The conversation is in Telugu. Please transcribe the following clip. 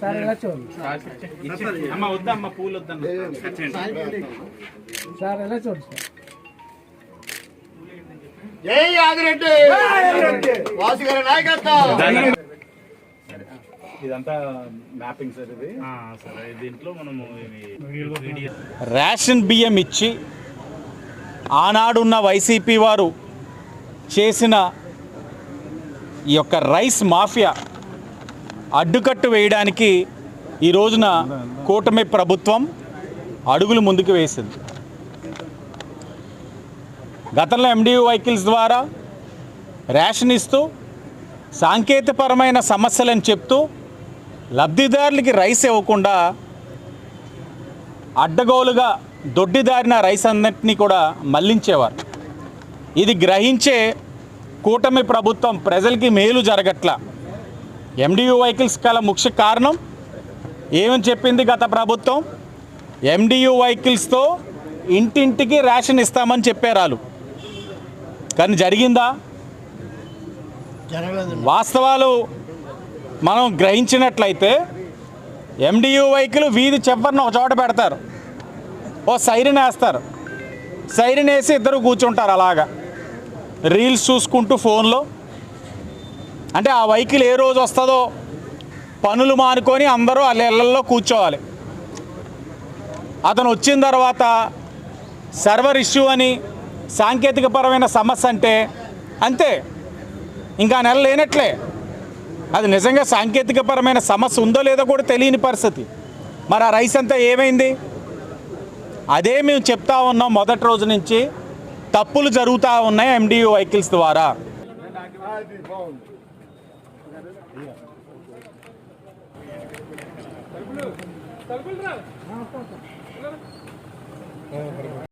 సార్ అమ్మ పూలు సార్ ఎలా జై ఆదిరెడ్డి వాసు గారి నాయకత్వం! రేషన్ బియ్యం ఇచ్చి ఆనాడున్న వైసీపీ వారు చేసిన ఈ యొక్క రైస్ మాఫియా అడ్డుకట్టు వేయడానికి ఈ రోజున కూటమి ప్రభుత్వం అడుగులు ముందుకు వేసింది. గతంలో ఎండియూ వెహికల్స్ ద్వారా రేషన్ ఇస్తూ సాంకేతికపరమైన సమస్యలను చెప్తూ లబ్ధిదారులకి రైస్ ఇవ్వకుండా అడ్డగోలుగా దొడ్డిదారిన రైస్ అన్నింటినీ కూడా మళ్ళించేవారు. ఇది గ్రహించే కూటమి ప్రభుత్వం ప్రజలకి మేలు జరగట్ల ఎండియు వెహికల్స్ కల ముఖ్య కారణం ఏమని చెప్పింది గత ప్రభుత్వం? ఎండియు వెహికల్స్తో ఇంటింటికి రేషన్ ఇస్తామని చెప్పారు వాళ్ళు. కానీ జరిగిందా? వాస్తవాలు మనం గ్రహించినట్లయితే ఎండియు వెహికల్ వీధి చివరిన ఒక చోట పెడతారు. ఓ సైరన్ వేస్తారు. సైరన్ వేసి ఇద్దరు కూర్చుంటారు అలాగా. రీల్స్ చూసుకుంటూ ఫోన్లో. అంటే ఆ వెహికల్ ఏ రోజు వస్తుందో పనులు మానుకొని అందరూ వాళ్ళ ఇళ్ళల్లో కూర్చోవాలి. అతను వచ్చిన తర్వాత సర్వర్ ఇష్యూ అని సాంకేతికపరమైన సమస్య అంటే అంతే. ఇంకా నెల లేనట్లే. అది నిజంగా సాంకేతికపరమైన సమస్య ఉందో లేదో కూడా తెలియని పరిస్థితి. మరి ఆ రైస్ అంతా ఏమైంది? అదే మేము చెప్తా ఉన్నాం మొదటి రోజు నుంచి తప్పులు జరుగుతూ ఉన్నాయి ఎండియూ వెహికల్స్ ద్వారా. తలుపులు తలుపులు రా.